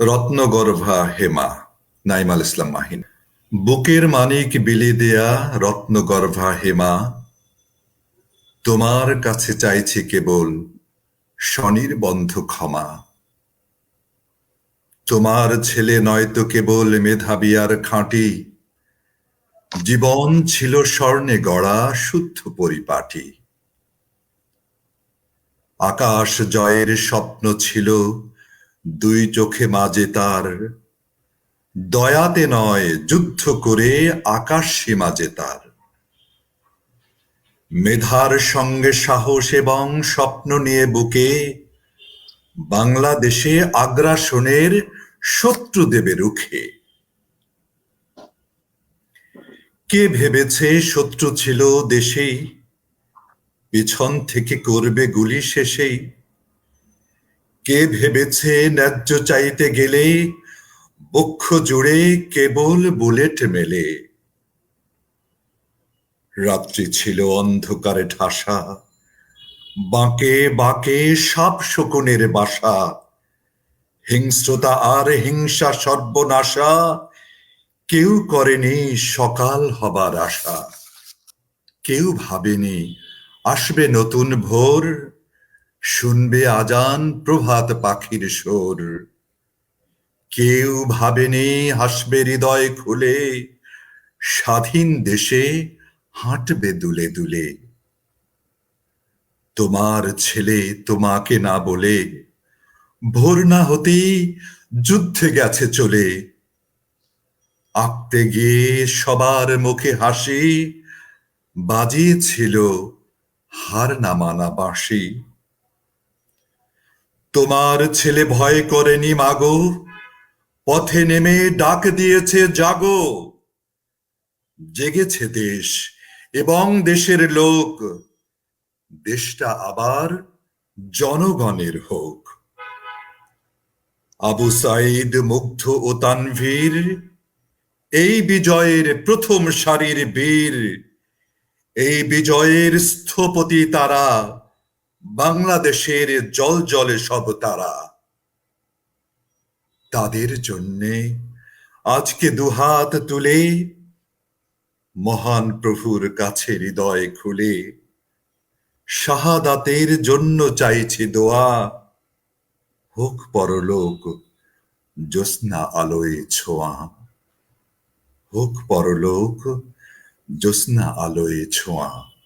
রত্নগর্ভা হেমা, নাইমাল ইসলাম মাহিন। বুকের মানিক বিলি দেয়া রত্নগর্ভা হেমা, তোমার কাছে চাইছি কেবল স্বনির্বন্ধ ক্ষমা। তোমার ছেলে নয়তো কেবল মেধাবী আর খাঁটি। জীবন ছিল স্বর্ণে গড়া, শুদ্ধ পরিপাটি। আকাশ জয়ের স্বপ্ন ছিল দুই চোখে মাঝে তার। দয়াতে নয় যুদ্ধ করে আকাশ যে তার। মেধার সঙ্গে সাহস এবং স্বপ্ন নিয়ে বুকে বাংলাদেশে আগ্রাসনের শত্রু দেবে রুখে। কে ভেবেছে শত্রু ছিল দেশেই? পিছন থেকে করবে গুলি শেষেই। কে ভেবেছে ন্যায্য চাইতে গেলে? বক্ষ জুড়ে কেবল বুলেট মেলে। রাত্রি ছিল অন্ধকারে ঠাসা। বাঁকে বাঁকে সাপ শকুনের বাসা। হিংস্রতা আর হিংসা সর্বনাশা। কেউ করেনি সকাল হবার আশা। কেউ ভাবেনি আসবে নতুন ভোর। শুনবে আজান প্রভাত পাখির সোর। কেউ ভাবেনি হাসবে হৃদয় খুলে, স্বাধীন দেশে হাঁটবে দুলে দুলে। তোমার ছেলে তোমাকে না বলে, ভোর না হতেই যুদ্ধে গেছে চলে। আঁকতে গিয়ে সবার মুখে হাসি, বাজিয়েছিল হার না মানা বাঁশি। তোমার ছেলে ভয় করেনি মাগো। পথে নেমে ডাক দিয়েছে, জাগো। জেগেছে দেশ এবং দেশের লোক। দেশটা আবার জনগণের হোক। আবু সাইদ মুগ্ধ ও তানভীর, এই বিজয়ের প্রথম সারির বীর, এই বিজয়ের স্থপতি তারা। বাংলাদেশের জল জলে সব তারা। তাদের জন্যে আজকে দুহাত তুলে মহান প্রভুর কাছে হৃদয় খুলে শাহাদাতের জন্য চাইছি দোয়া। হোক পরলোক জ্যোৎস্না আলোয় ছোঁয়া। হোক পরলোক জ্যোৎস্না আলোয় ছোঁয়া।